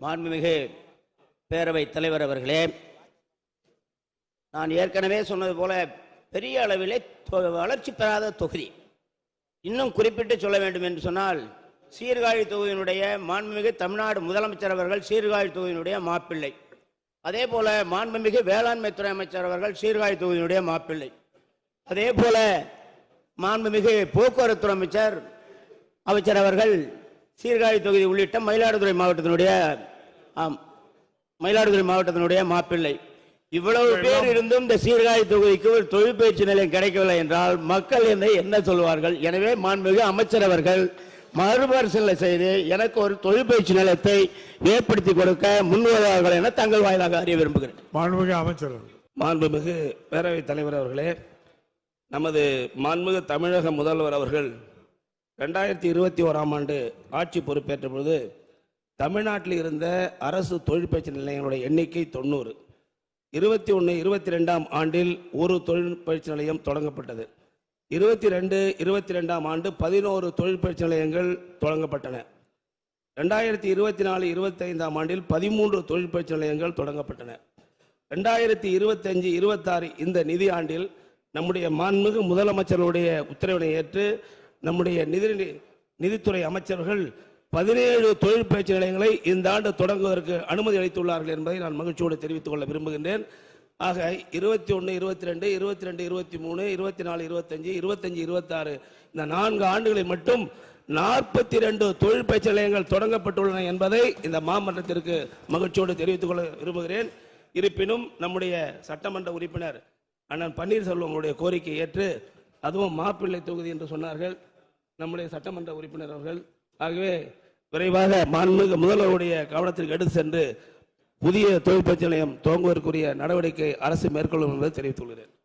மாண்புமிகு பேரவை தலைவர் அவர்களே நான் ஏற்கனவே சொன்னது போல பெரிய அளவிலே தொ- வளர்ச்சி பெறாத தொகுதி. இன்னும் குறிப்பிட்டு சொல்ல வேண்டும் என்று சொன்னால் சீர்காழி தொகுதியினுடைய மாண்புமிகு தமிழ்நாடு முதலமைச்சர் அவர்கள் சீர்காழி தொகுதியினுடைய மாப்பிள்ளை. அதே போல மாண்புமிகு வேளாண்மை துறை அமைச்சர் அவர்கள் சீர்காழி தொகுதியினுடைய மாப்பிள்ளை. அதே போல மாண்புமிகு போக்குவரத்து அமைச்சர் அமைச்சர் அவர்கள் சீர்காழி தொகுதி உள்ளிட்ட மயிலாடுதுறை மாவட்டத்தினுடைய ஆம். மயிலாடுதுறை மாவட்டத்தினுடைய மாப்பிள்ளை. இவ்வளவு பேர் இருந்தும் இந்த சீர்காழி தொகுதிக்கு ஒரு தொழிற்பயிற்சி நிலையம் கிடைக்கவில்லை என்றால் மக்கள் என்னை என்ன சொல்வார்கள்? எனவே மாண்புமிகு அமைச்சர் அவர்கள் மறுபரிசீலனை செய்து எனக்கு ஒரு தொழிற்பயிற்சி நிலையத்தை ஏற்படுத்தி கொடுக்க முன்வருவார்கள் என தங்கள் வாயிலாக அறிய விரும்புகிறேன். மாண்புமிகு அமைச்சர் மாண்புமிகு பேரவைத் தலைவர் அவர்களே நமது மாண்புமிகு தமிழக முதல்வர் அவர்கள் ரெண்டாயிரத்தி இருபத்தி ஓராம் ஆண்டு ஆட்சி பொறுப்பேற்ற பொழுது தமிழ்நாட்டில் இருந்த அரசு தொழிற்பயிற்சி நிலையங்களுடைய எண்ணிக்கை தொண்ணூறு. இருபத்தி ஒன்று இருபத்தி ரெண்டாம் ஆண்டில் ஒரு தொழிற்பயிற்சி நிலையம் தொடங்கப்பட்டது. இருபத்தி ரெண்டு இருபத்தி ரெண்டாம் ஆண்டு பதினோரு தொழிற்பயிற்சி நிலையங்கள் தொடங்கப்பட்டன. ரெண்டாயிரத்தி இருபத்தி நாலு இருபத்தைந்தாம் ஆண்டில் பதிமூன்று தொழிற்பயிற்சி நிலையங்கள் தொடங்கப்பட்டன. ரெண்டாயிரத்தி இருபத்தஞ்சு இருபத்தாறு இந்த நிதி ஆண்டில் நம்முடைய மாண்புமிகு முதலமைச்சருடைய உத்தரவினை ஏற்று நம்முடைய நிதி நிதித்துறை அமைச்சர்கள் பதினேழு தொழில் பயிற்சி நிலையங்களை இந்த ஆண்டு தொடங்குவதற்கு அனுமதி அளித்துள்ளார்கள் என்பதை நான் மகிழ்ச்சியோடு தெரிவித்துக் கொள்ள விரும்புகின்றேன். ஆக இருபத்தி ஒன்று இருபத்தி ரெண்டு இருபத்தி ரெண்டு இருபத்தி மூணு இருபத்தி நாலு இருபத்தஞ்சு இருபத்தஞ்சு இருபத்தாறு இந்த நான்கு ஆண்டுகளில் மட்டும் நாற்பத்தி ரெண்டு தொழில் பயிற்சி நிலையங்கள் தொடங்கப்பட்டுள்ளன என்பதை இந்த மாமன்றத்திற்கு மகிழ்ச்சியோடு தெரிவித்துக் கொள்ள விரும்புகிறேன். இருப்பினும் நம்முடைய சட்டமன்ற உறுப்பினர் அண்ணன் பன்னீர்செல்வம் கோரிக்கை ஏற்று அதுவும் மாப்பிள்ளை தொகுதி என்று சொன்னார்கள். நம்முடைய சட்டமன்ற உறுப்பினர் அவர்கள் ஆகவே விரைவாக மாண்புமிகு முதல்வருடைய கவனத்திற்கு எடுத்து சென்று புதிய தொழில் பயிற்சி நிலையம் துவங்குவதற்குரிய நடவடிக்கை அரசு மேற்கொள்ளும் என்பதை தெரிவித்துள்ளேன்